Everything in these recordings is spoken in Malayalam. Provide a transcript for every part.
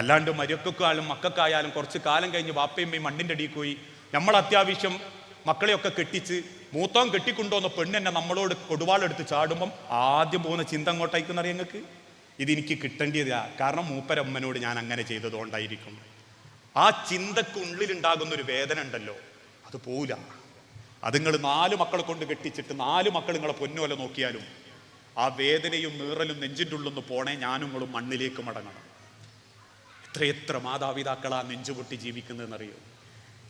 അല്ലാണ്ട് മരക്കൊക്കായാലും മക്കൾക്കായാലും കുറച്ച് കാലം കഴിഞ്ഞ് ഈ മണ്ണിന്റെ അടിയിൽ പോയി. നമ്മൾ അത്യാവശ്യം മക്കളെയൊക്കെ കെട്ടിച്ച് മൂത്തോം കെട്ടിക്കൊണ്ടുവന്ന പെണ്ണെന്നെ നമ്മളോട് കൊടുവാളെടുത്ത് ചാടുമ്പം ആദ്യം പോകുന്ന ചിന്ത അങ്ങോട്ടേക്കെന്ന് അറിയാം നിങ്ങൾക്ക്? ഇതെനിക്ക് കിട്ടേണ്ടതാ കാരണം മൂപ്പരമ്മനോട് ഞാൻ അങ്ങനെ ചെയ്തതുകൊണ്ടായിരിക്കും ആ ചിന്തക്കുള്ളിലുണ്ടാകുന്ന ഒരു വേദന ഉണ്ടല്ലോ. അത് പോവില്ല. അത് നിങ്ങൾ നാല് മക്കളെ കൊണ്ട് കെട്ടിച്ചിട്ട് നാല് മക്കൾ നിങ്ങളെ പൊന്നുപോലെ നോക്കിയാലും ആ വേദനയും നീറലും നെഞ്ചിന്റെ ഉള്ളൊന്ന് പോണേ ഞാനും നിങ്ങളും മണ്ണിലേക്ക് മടങ്ങണം. എത്രയെത്ര മാതാപിതാക്കളാ നെഞ്ചുപൊട്ടി ജീവിക്കുന്നതെന്നറിയോ?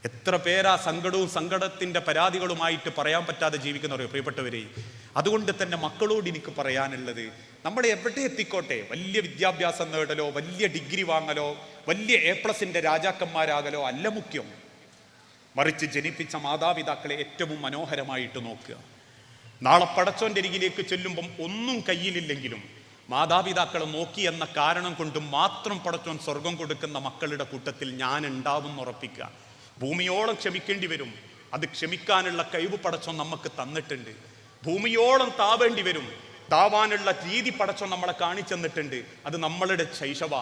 എത്ര പേരാ സങ്കടവും സങ്കടത്തിന്റെ പരാതികളുമായിട്ട് പറയാൻ പറ്റാതെ ജീവിക്കുന്നവരോ പ്രിയപ്പെട്ടവരെ അതുകൊണ്ട് തന്നെ മക്കളോട് എനിക്ക് പറയാനുള്ളത് നമ്മളെ എവിടെ എത്തിക്കോട്ടെ? വലിയ വിദ്യാഭ്യാസം നേടലോ വലിയ ഡിഗ്രി വാങ്ങലോ വലിയ എ പ്ലസിന്റെ രാജാക്കന്മാരാകലോ അല്ല മുഖ്യം. മറിച്ച് ജനിപ്പിച്ച മാതാപിതാക്കളെ ഏറ്റവും മനോഹരമായിട്ട് നോക്കുക. നാളെ പടച്ചോന്റെ അരികിലേക്ക് ചെല്ലുമ്പം ഒന്നും കയ്യിലില്ലെങ്കിലും മാതാപിതാക്കളെ നോക്കി എന്ന കാരണം കൊണ്ട് മാത്രം പടച്ചോൻ സ്വർഗം കൊടുക്കുന്ന മക്കളുടെ കൂട്ടത്തിൽ ഞാൻ ഉണ്ടാവും ഉറപ്പിക്കുക. ഭൂമിയോളം ക്ഷമിക്കേണ്ടി വരും. അത് ക്ഷമിക്കാനുള്ള കഴിവ് പടച്ചോൻ നമുക്ക് തന്നിട്ടുണ്ട്. ഭൂമിയോളം താവേണ്ടി വരും. താവാനുള്ള രീതി പടച്ചോൻ നമ്മളെ കാണിച്ചെന്നിട്ടുണ്ട് അത് നമ്മളുടെ ശൈശവ.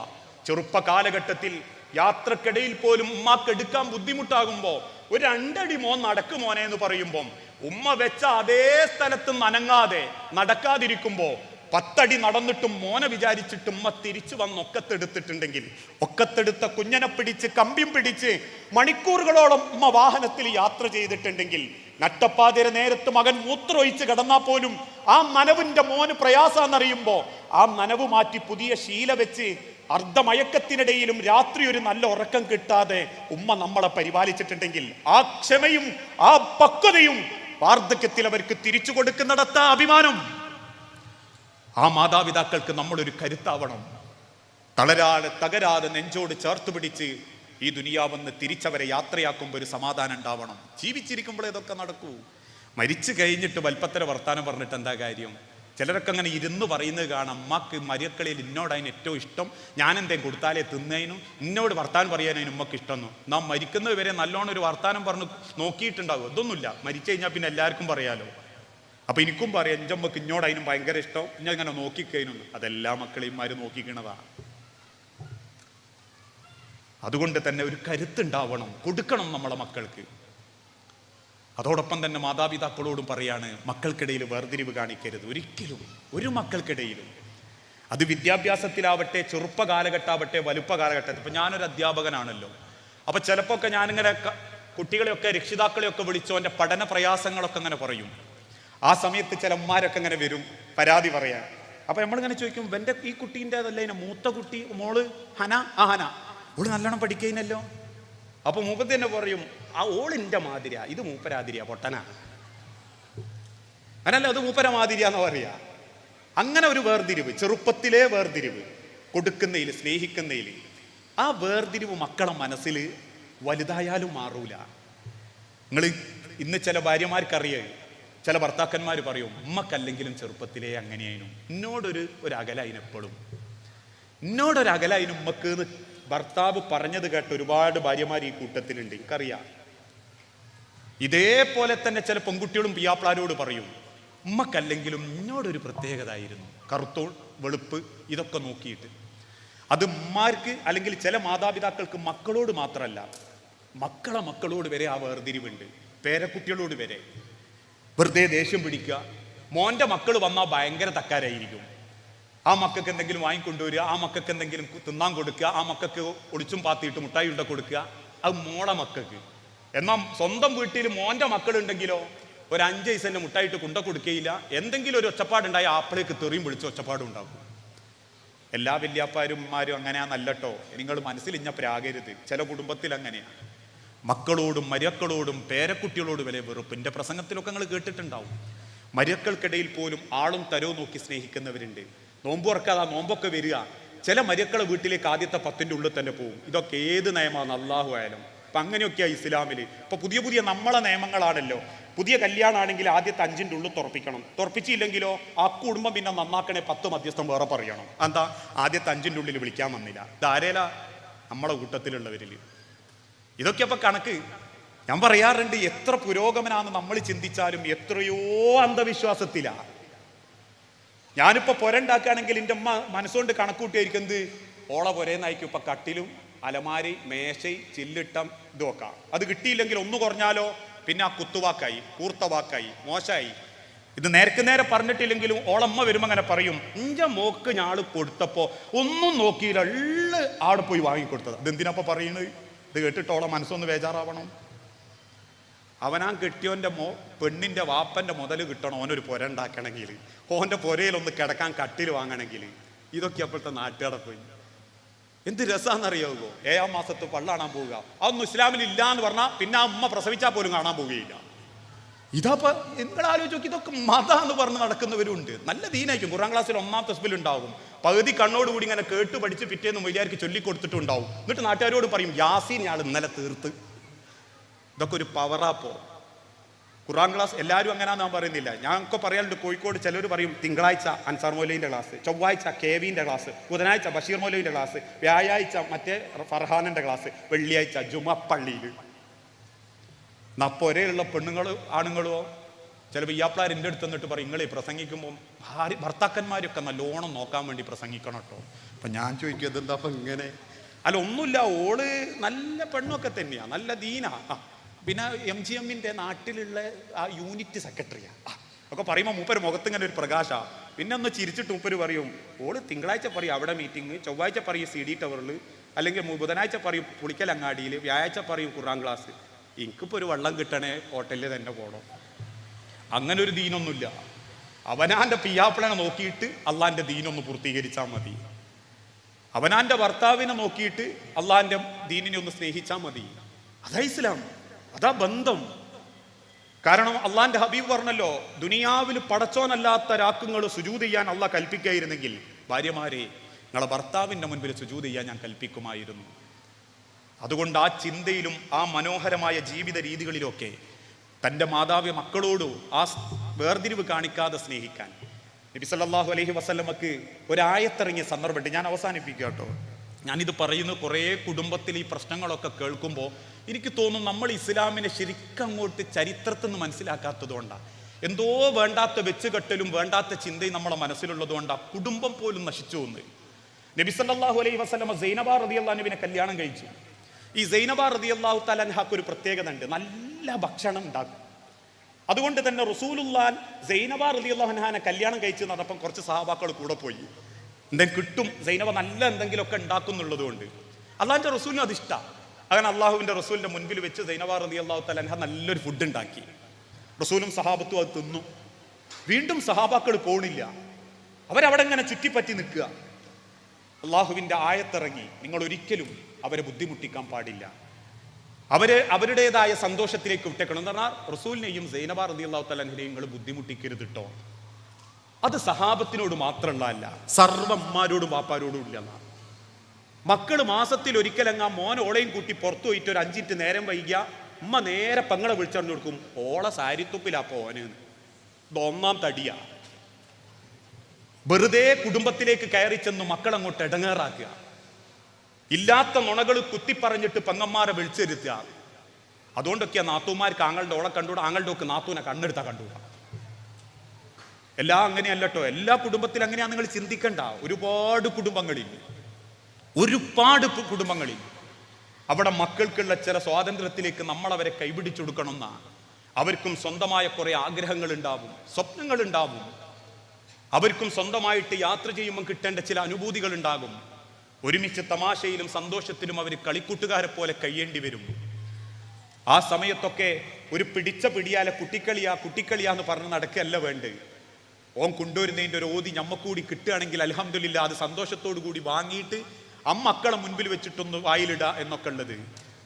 ചെറുപ്പ കാലഘട്ടത്തിൽ യാത്രക്കിടയിൽ പോലും ഉമ്മാക്ക് എടുക്കാൻ ബുദ്ധിമുട്ടാകുമ്പോൾ ഒരു രണ്ടടി മോൻ നടക്കുമോനെ എന്ന് പറയുമ്പം ഉമ്മ വെച്ച അതേ സ്ഥലത്ത് നനങ്ങാതെ നടക്കാതിരിക്കുമ്പോ പത്തടി നടന്നിട്ടും മോനെ വിചാരിച്ചിട്ട് ഉമ്മ തിരിച്ചു വന്ന് ഒക്കത്തെടുത്തിട്ടുണ്ടെങ്കിൽ ഒക്കത്തെടുത്ത കുഞ്ഞനെ പിടിച്ച് കമ്പിയും പിടിച്ച് മണിക്കൂറുകളോളം ഉമ്മ വാഹനത്തിൽ യാത്ര ചെയ്തിട്ടുണ്ടെങ്കിൽ നട്ടപ്പാതിര നേരത്ത് മകൻ മൂത്രമൊഴിച്ച് കിടന്നാൽ പോലും ആ നനവിന്റെ മോന് പ്രയാസമെന്നറിയുമ്പോൾ ആ നനവ് മാറ്റി പുതിയ ശീല വെച്ച് അർദ്ധമയക്കത്തിനിടയിലും രാത്രി ഒരു നല്ല ഉറക്കം കിട്ടാതെ ഉമ്മ നമ്മളെ പരിപാലിച്ചിട്ടുണ്ടെങ്കിൽ ആ ക്ഷമയും ആ പക്വതയും വാർദ്ധക്യത്തിൽ അവർക്ക് തിരിച്ചു കൊടുക്കുന്നിടത്ത അഭിമാനം. ആ മാതാപിതാക്കൾക്ക് നമ്മളൊരു കരുത്താവണം. തളരാതെ തകരാതെ നെഞ്ചോട് ചേർത്ത് പിടിച്ച് ഈ ദുനിയാവെന്ന് തിരിച്ചവരെ യാത്രയാക്കുമ്പോൾ ഒരു സമാധാനം ഉണ്ടാവണം. ജീവിച്ചിരിക്കുമ്പോൾ ഇതൊക്കെ നടക്കൂ. മരിച്ചു കഴിഞ്ഞിട്ട് വൽപ്പത്തര വർത്താനം പറഞ്ഞിട്ട് എന്താ കാര്യം? ചിലരൊക്കെ അങ്ങനെ ഇരുന്ന് പറയുന്നത് കാണാം അമ്മയ്ക്ക് മരിയക്കളിയിൽ ഇന്നോട് അതിന് ഏറ്റവും ഇഷ്ടം. ഞാൻ എന്തേലും കൊടുത്താലേ തിന്നതിനും ഇന്നോട് വർത്താനം പറയാനും ഉമ്മക്ക് ഇഷ്ടമെന്നു. നാം മരിക്കുന്നത് വരെ നല്ലോണം ഒരു വർത്താനം പറഞ്ഞ് നോക്കിയിട്ടുണ്ടാകും ഇതൊന്നുമില്ല മരിച്ചു കഴിഞ്ഞാൽ പിന്നെ എല്ലാവർക്കും പറയാലോ. അപ്പൊ എനിക്കും പറയാം എന്റെ അമ്മയ്ക്ക് ഇന്നോട് അതിനും ഭയങ്കര ഇഷ്ടം. ഞാൻ ഇങ്ങനെ നോക്കിക്കഴിഞ്ഞു അതെല്ലാ മക്കളെയും മാര് നോക്കിക്കണതാ. അതുകൊണ്ട് തന്നെ ഒരു കരുത്തുണ്ടാവണം. കൊടുക്കണം നമ്മളെ മക്കൾക്ക്. അതോടൊപ്പം തന്നെ മാതാപിതാക്കളോടും പറയാണ് മക്കൾക്കിടയിൽ വേർതിരിവ് കാണിക്കരുത്. ഒരിക്കലും ഒരു മക്കൾക്കിടയിലും. അത് വിദ്യാഭ്യാസത്തിലാവട്ടെ ചെറുപ്പ കാലഘട്ടാവട്ടെ വലുപ്പ കാലഘട്ടത്തിൽ. ഇപ്പൊ ഞാനൊരു അധ്യാപകനാണല്ലോ. അപ്പൊ ചിലപ്പോ ഒക്കെ ഞാനിങ്ങനെ കുട്ടികളെയൊക്കെ രക്ഷിതാക്കളെയൊക്കെ വിളിച്ചോ എന്റെ പഠന പ്രയാസങ്ങളൊക്കെ അങ്ങനെ പറയും. ആ സമയത്ത് ചില ഉമ്മാരൊക്കെ ഇങ്ങനെ വരും പരാതി പറയാൻ. അപ്പൊ നമ്മളിങ്ങനെ ചോദിക്കും എന്റെ ഈ കുട്ടീന്റെ അതല്ല ഇതിനെ മൂത്ത കുട്ടി മോൾ ഹന? ആ ഹന. ഓൾ നല്ലോണം പഠിക്കുന്നല്ലോ അപ്പൊ മൂപ്പത്തി തന്നെ പറയും ആ ഓളിന്റെ മാതിരിയാ. ഇത് മൂപ്പരാതിരിയാ പൊട്ടനാ. അങ്ങനല്ല അത് മൂപ്പര മാതിരിയാന്ന് പറയാ. അങ്ങനെ ഒരു വേർതിരിവ് ചെറുപ്പത്തിലെ വേർതിരിവ് കൊടുക്കുന്നതിൽ സ്നേഹിക്കുന്നതിൽ ആ വേർതിരിവ് മക്കളെ മനസ്സിൽ വലുതായാലും മാറൂല. നിങ്ങൾ ഇന്ന് ചില ഭാര്യമാർക്കറിയേ ചില ഭർത്താക്കന്മാർ പറയും ഉമ്മക്കല്ലെങ്കിലും ചെറുപ്പത്തിലേ അങ്ങനെയായിരുന്നു എന്നോടൊരു ഒരു അകലായിനെപ്പോഴും എന്നോടൊരു അകലായിന് ഉമ്മക്ക് എന്ന് ഭർത്താവ് പറഞ്ഞത് കേട്ട് ഒരുപാട് ഭാര്യമാർ ഈ കൂട്ടത്തിലുണ്ട്. എനിക്കറിയാം. ഇതേപോലെ തന്നെ ചില പെൺകുട്ടികളും പിയാപ്ലാരോട് പറയും ഉമ്മക്കല്ലെങ്കിലും എന്നോടൊരു പ്രത്യേകത ആയിരുന്നു കറുത്തോൾ വെളുപ്പ് ഇതൊക്കെ നോക്കിയിട്ട്. അത് ഉമ്മാർക്ക് അല്ലെങ്കിൽ ചില മാതാപിതാക്കൾക്ക് മക്കളോട് മാത്രമല്ല മക്കളെ മക്കളോട് വരെ ആ വേർതിരിവുണ്ട്. പേരക്കുട്ടികളോട് വരെ. വെറുതെ ദേഷ്യം പിടിക്കുക. മോന്റെ മക്കൾ വന്നാൽ ഭയങ്കര തക്കാരായിരിക്കും. ആ മക്കൾക്ക് എന്തെങ്കിലും വാങ്ങിക്കൊണ്ടുവരിക ആ മക്കൾക്ക് എന്തെങ്കിലും തിന്നാൻ കൊടുക്കുക ആ മക്കൾക്ക് ഒളിച്ചും പാത്തിയിട്ട് മുട്ടായി ഉണ്ട കൊടുക്കുക. അത് മോളെ മക്കൾക്ക്. എന്നാൽ സ്വന്തം വീട്ടിൽ മോന്റെ മക്കളുണ്ടെങ്കിലോ ഒരു അഞ്ച് പൈസന്റെ മുട്ടായിട്ട് കുണ്ട കൊടുക്കുകയില്ല എന്തെങ്കിലും ഒരു ഒച്ചപ്പാടുണ്ടായി ആപ്പിളേക്ക് തെറിയും വിളിച്ച് ഒച്ചപ്പാടും ഉണ്ടാക്കും. എല്ലാ വല്യാപ്പാരും അങ്ങനെയാ നല്ലട്ടോ. നിങ്ങൾ മനസ്സിൽ ഇഞ്ഞപ്പരാകരുത് ചില കുടുംബത്തിൽ അങ്ങനെയാണ് മക്കളോടും മരക്കളോടും പേരക്കുട്ടികളോടും വരെ വെറുപ്പ്. എന്റെ പ്രസംഗത്തിലൊക്കെ നിങ്ങൾ കേട്ടിട്ടുണ്ടാവും. മരക്കൾക്കിടയിൽ പോലും ആളും തരവും നോക്കി സ്നേഹിക്കുന്നവരുണ്ട്. നോമ്പുറക്കാതെ ആ നോമ്പൊക്കെ വരിക. ചില മരക്കളെ വീട്ടിലേക്ക് ആദ്യത്തെ പത്തിന്റെ ഉള്ളിൽ തന്നെ പോകും. ഇതൊക്കെ ഏത് നയമാണ് അള്ളാഹു ആയാലും അപ്പം അങ്ങനെയൊക്കെയാണ് ഇസ്ലാമിൽ ഇപ്പൊ പുതിയ പുതിയ നമ്മളെ നിയമങ്ങളാണല്ലോ. പുതിയ കല്യാണമാണെങ്കിൽ ആദ്യത്തെ അഞ്ചിന്റെ ഉള്ളിൽ തുറപ്പിക്കണം. തുറപ്പിച്ചില്ലെങ്കിലോ ആ കുടുംബം പിന്നെ നന്നാക്കണേ പത്ത് മധ്യസ്ഥം വേറെ പറയണം. എന്താ? ആദ്യത്തെ അഞ്ചിന്റെ ഉള്ളിൽ വിളിക്കാൻ വന്നില്ല. ധാരേല നമ്മളെ കൂട്ടത്തിലുള്ളവരിൽ ഇതൊക്കെ അപ്പൊ കണക്ക്. ഞാൻ പറയാറുണ്ട് എത്ര പുരോഗമനാന്ന് നമ്മൾ ചിന്തിച്ചാലും എത്രയോ അന്ധവിശ്വാസത്തിലാ. ഞാനിപ്പോ പുരണ്ടാക്കുകയാണെങ്കിൽ എന്റെ അമ്മ മനസ്സുകൊണ്ട് കണക്കൂട്ടിയായിരിക്കും എന്ത്? ഓള പുരയെന്നായിരിക്കും ഇപ്പൊ കട്ടിലും അലമാരി മേശയും ചില്ലിട്ടം ഇതുമൊക്കെ അത് കിട്ടിയില്ലെങ്കിൽ ഒന്ന് കുറഞ്ഞാലോ? പിന്നെ ആ കുത്തുവാക്കായി കൂർത്ത വാക്കായി മോശമായി. ഇത് നേരക്ക് നേരെ പറഞ്ഞിട്ടില്ലെങ്കിലും ഓളമ്മ വരുമ്പോ അങ്ങനെ പറയും. ഇഞ്ച മോക്ക് ഞാൾ കൊടുത്തപ്പോ ഒന്നും നോക്കിയില്ല. ആടെ പോയി വാങ്ങിക്കൊടുത്തത്. ഇതെന്തിനപ്പ പറയുന്നത് ഇത് കേട്ടിട്ടോളം മനസ്സൊന്ന് ബേജാറാവണം. അവനാ കെട്ടിയോന്റെ മോ പെണ്ണിന്റെ വാപ്പന്റെ മുതൽ കിട്ടണം ഓനൊരു പുര ഉണ്ടാക്കണമെങ്കിൽ ഓന്റെ പുരയിലൊന്ന് കിടക്കാൻ കട്ടിൽ വാങ്ങണമെങ്കിൽ ഇതൊക്കെ അപ്പോഴത്തെ നാട്ടുകാരെ പോയി. എന്ത് രസാന്നറിയാവോ? ഏഴാം മാസത്ത് പള്ളാണാൻ പോവുക. അതൊന്നും ഇസ്ലാമിൽ ഇല്ല എന്ന് പറഞ്ഞാൽ പിന്നെ അമ്മ പ്രസവിച്ചാൽ പോലും കാണാൻ പോവുകയില്ല. ഇതപ്പോ നിങ്ങൾ ആലോചിച്ച് നോക്കി ഇതൊക്കെ മത എന്ന് പറഞ്ഞ് നടക്കുന്നവരുണ്ട്. നല്ല ദീനായിരിക്കും. കുറാം ക്ലാസ്സിൽ ഒന്നാം തസ്ബിൽ ഉണ്ടാവും. പകുതി കണ്ണോടുകൂടി ഇങ്ങനെ കേട്ട് പഠിച്ച് പിറ്റേന്ന് മൊയ്യാർക്ക് ചൊല്ലിക്കൊടുത്തിട്ടുണ്ടാവും. എന്നിട്ട് നാട്ടുകാരോട് പറയും യാസീൻ ഞാൻ ഇന്നലെ തീർത്ത്. ഇതൊക്കെ ഒരു പവറാപ്പോ ഖുറാൻ ക്ലാസ് എല്ലാവരും അങ്ങനെ ഞാൻ പറയുന്നില്ല. ഞാനൊക്കെ പറയാറുണ്ട് കോഴിക്കോട് ചിലർ പറയും തിങ്കളാഴ്ച അൻസാർ മൊലൈന്റെ ക്ലാസ് ചൊവ്വാഴ്ച കെ വിന്റെ ക്ലാസ് ബുധനാഴ്ച ബഷീർ മൊലൈന്റെ ക്ലാസ് വ്യാഴാഴ്ച മറ്റേ ഫർഹാനന്റെ ക്ലാസ് വെള്ളിയാഴ്ച ജുമപ്പള്ളിയിൽ നപ്പൊരയിലുള്ള പെണ്ണുങ്ങൾ ആണുങ്ങളോ? ചിലപ്പോൾ ഇയാപ്പിളാർ എന്റെ അടുത്ത് നിന്നിട്ട് പറയും നിങ്ങളെ പ്രസംഗിക്കുമ്പോൾ ഭാര്യ ഭർത്താക്കന്മാരൊക്കെ നല്ലോണം നോക്കാൻ വേണ്ടി പ്രസംഗിക്കണം കേട്ടോ അപ്പം ഞാൻ ചോദിക്കും എന്താ അപ്പം ഇങ്ങനെ? അല്ല ഒന്നുമില്ല ഓൾ നല്ല പെണ്ണൊക്കെ തന്നെയാണ് നല്ല ദീനാ. പിന്നെ എം ജി എമ്മിന്റെ നാട്ടിലുള്ള ആ യൂണിറ്റ് സെക്രട്ടറിയാ. ആ ഒക്കെ പറയുമ്പോൾ മൂപ്പര് മുഖത്ത് ഇങ്ങനെ ഒരു പ്രകാശ. പിന്നെ ഒന്ന് ചിരിച്ചിട്ട് മൂപ്പര് പറയും ഓൾ തിങ്കളാഴ്ച പറയും അവിടെ മീറ്റിംഗ് ചൊവ്വാഴ്ച പറയും സി ഡി ടവറിൽ അല്ലെങ്കിൽ ബുധനാഴ്ച പറയും പുളിക്കലങ്ങാടിയിൽ വ്യാഴാഴ്ച പറയും കുറാം ക്ലാസ്. എനിക്കിപ്പോൾ ഒരു വെള്ളം കിട്ടണേ ഹോട്ടലിൽ തന്നെ പോകണം അങ്ങനെ ഒരു ദീനൊന്നുമില്ല. അവനാന്റെ പിയാപ്പിളനെ നോക്കിയിട്ട് അള്ളാന്റെ ദീനൊന്ന് പൂർത്തീകരിച്ചാൽ മതി. അവനാന്റെ ഭർത്താവിനെ നോക്കിയിട്ട് അള്ളാന്റെ ദീനിനെ ഒന്ന് സ്നേഹിച്ചാൽ മതി. അതാ ഇസ്ലാം. അതാ ബന്ധം. കാരണം അള്ളാന്റെ ഹബീബ് പറഞ്ഞല്ലോ ദുനിയാവിൽ പടച്ചോനല്ലാത്ത രാക്കുങ്ങൾ സുജൂത് ചെയ്യാൻ അള്ളാഹ് കൽപ്പിക്കായിരുന്നെങ്കിൽ ഭാര്യമാരെ നിങ്ങളെ ഭർത്താവിന്റെ മുൻപിൽ സുജൂത് ചെയ്യാൻ ഞാൻ കൽപ്പിക്കുമായിരുന്നു. അതുകൊണ്ട് ആ ചിന്തയിലും ആ മനോഹരമായ ജീവിത രീതികളിലൊക്കെ തന്റെ മാതാവ് മക്കളോട് ആ വേർതിരിവ് കാണിക്കാതെ സ്നേഹിക്കാൻ. നബി സല്ലല്ലാഹു അലൈഹി വസല്ലമക്ക് ഒരായത്തിറങ്ങിയ സന്ദർഭമുണ്ട്. ഞാൻ അവസാനിപ്പിക്കുക കേട്ടോ. ഞാനിത് പറയുന്നു കുറേ കുടുംബത്തിൽ ഈ പ്രശ്നങ്ങളൊക്കെ കേൾക്കുമ്പോൾ എനിക്ക് തോന്നും നമ്മൾ ഇസ്ലാമിനെ ശരിക്കും അങ്ങോട്ട് ചരിത്രത്തിൽ നിന്ന് മനസ്സിലാക്കാത്തത് കൊണ്ടാണ് എന്തോ വേണ്ടാത്ത വെച്ചുകെട്ടലും വേണ്ടാത്ത ചിന്തയും നമ്മളെ മനസ്സിലുള്ളതുകൊണ്ടാണ് കുടുംബം പോലും നശിച്ചു പോകുന്നത് നബി സല്ലല്ലാഹു അലൈഹി വസല്ലമ സൈനബ റളിയല്ലാഹുവിനെ കല്യാണം കഴിച്ചു. ഈ സൈനബ അള്ളാഹു തലൻഹാക്ക് ഒരു പ്രത്യേകത ഉണ്ട്. നല്ല ഭക്ഷണം ഉണ്ടാക്കും. അതുകൊണ്ട് തന്നെ റസൂലുല്ലാൻ സൈനബ അള്ളാഹുഹാനെ കല്യാണം കഴിച്ചു നടപ്പം കുറച്ച് സഹാബാക്കൾ കൂടെ പോയി. എന്തെങ്കിലും കിട്ടും സൈനബ നല്ല എന്തെങ്കിലുമൊക്കെ ഉണ്ടാക്കുന്നുള്ളത് കൊണ്ട്. അള്ളാഹിന്റെ റസൂലിനും അത് ഇഷ്ടമാണ് അങ്ങനെ അള്ളാഹുവിന്റെ റസൂലിന്റെ മുൻപിൽ വെച്ച് സൈനബ അള്ളാഹു തലൻഹ നല്ലൊരു ഫുഡ് ഉണ്ടാക്കി. റസൂലും സഹാബത്തും അത് തിന്നു. വീണ്ടും സഹാബാക്കൾ പോണില്ല. അവരവിടെ ഇങ്ങനെ ചുറ്റിപ്പറ്റി നിൽക്കുക. അള്ളാഹുവിന്റെ ആയത്തിറങ്ങി നിങ്ങൾ ഒരിക്കലും അവരെ ബുദ്ധിമുട്ടിക്കാൻ പാടില്ല. അവർ അവരുടേതായ സന്തോഷത്തിലേക്ക് വിട്ടേക്കണം എന്ന് പറഞ്ഞാൽ റസൂലിനെയും സൈനബ റതി അള്ളാഹു തലഹിനെയും നിങ്ങൾ ബുദ്ധിമുട്ടിക്കരുത് കേട്ടോ അത് സഹാബത്തിനോട് മാത്രമുള്ളതല്ല സർവന്മാരോടും വാപ്പാരോടും ഇല്ല മക്കൾ മാസത്തിൽ ഒരിക്കലങ്ങ മോൻ ഓളയും കൂട്ടി പുറത്തു പോയിട്ട് ഒരു അഞ്ചിറ്റ് നേരം വൈകിയ ഉമ്മ നേരെ പെങ്ങളെ വിളിച്ചറിഞ്ഞു കൊടുക്കും ഓളെ സാരിത്തുപ്പിലാ പോന് ഇത് ഒന്നാം തടിയാ. വെറുതെ കുടുംബത്തിലേക്ക് കയറി ചെന്ന് മക്കളങ്ങോട്ട് ഇടങ്ങേറാക്കുക. ഇല്ലാത്ത നുണകൾ കുത്തിപ്പറഞ്ഞിട്ട് പെങ്ങന്മാരെ വിളിച്ചിരുത്തുക. അതുകൊണ്ടൊക്കെയാ നാത്തൂമാർക്ക് ആങ്ങളുടെ ഓളെ കണ്ടുകൂടാ ആങ്ങളുടെ ഒക്കെ നാത്തൂനെ കണ്ണെടുത്താ കണ്ടുകൂടാ. എല്ലാം അങ്ങനെയല്ലട്ടോ എല്ലാ കുടുംബത്തിലും അങ്ങനെയാ നിങ്ങൾ ചിന്തിക്കണ്ട. ഒരുപാട് കുടുംബങ്ങളിൽ ഒരുപാട് കുടുംബങ്ങളിൽ അവിടെ മക്കൾക്കുള്ള ചില സ്വാതന്ത്ര്യത്തിലേക്ക് നമ്മളവരെ അവരെ കൈപിടിച്ചു കൊടുക്കണമെന്നാണ് അവർക്കും സ്വന്തമായ കുറെ ആഗ്രഹങ്ങൾ ഉണ്ടാവും സ്വപ്നങ്ങൾ ഉണ്ടാവും അവർക്കും സ്വന്തമായിട്ട് യാത്ര ചെയ്യുമ്പോൾ കിട്ടേണ്ട ചില അനുഭൂതികൾ ഉണ്ടാകും ഒരുമിച്ച് തമാശയിലും സന്തോഷത്തിലും അവർ കളിക്കൂട്ടുകാരെ പോലെ കഴിയേണ്ടി വരും. ആ സമയത്തൊക്കെ ഒരു പിടിച്ച പിടിയാലെ കുട്ടിക്കളിയാ കുട്ടിക്കളിയാ എന്ന് പറഞ്ഞ് നടക്കല്ല വേണ്ടത്. ഓൻ കൊണ്ടുവരുന്നതിന്റെ ഒരു ഓതി ഞമ്മക്കൂടി കിട്ടുകയാണെങ്കിൽ അലഹമില്ല അത് സന്തോഷത്തോടു കൂടി വാങ്ങിയിട്ട് അമ്മക്കളെ മുൻപിൽ വെച്ചിട്ടൊന്ന് വായിലിടുക എന്നൊക്കെ ഉള്ളത്.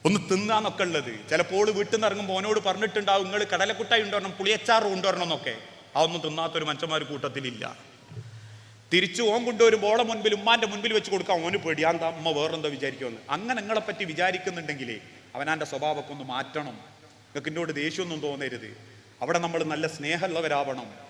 ഒന്ന് തിന്നാന്നൊക്കെ ഉള്ളത്. ചിലപ്പോൾ വീട്ടിൽ നിന്ന് ഇറങ്ങുമ്പോൾ ഓനോട് പറഞ്ഞിട്ടുണ്ടാവും നിങ്ങൾ കടലക്കുട്ടായി ഉണ്ടോരണം പുളിയച്ചാറ് കൊണ്ടുവരണം എന്നൊക്കെ. അതൊന്നും തിന്നാത്തൊരു മനുഷ്യന്മാർ കൂട്ടത്തിലില്ല. തിരിച്ചു ഓൻ കൊണ്ടുവരുമ്പോൾ ഓളെ മുൻപിൽ ഉമ്മാന്റെ മുൻപിൽ വെച്ച് കൊടുക്കാം ഓന് പേടി. എന്താ അമ്മ വേറെന്തോ വിചാരിക്കുമെന്ന് അങ്ങനെ നിങ്ങളെ പറ്റി വിചാരിക്കുന്നുണ്ടെങ്കിലേ അവനാന്റെ സ്വഭാവമൊക്കെ ഒന്ന് മാറ്റണം. നിങ്ങൾക്ക് എന്നോട് ദേഷ്യമൊന്നും തോന്നരുത്. അവിടെ നമ്മൾ നല്ല സ്നേഹമുള്ളവരാവണം.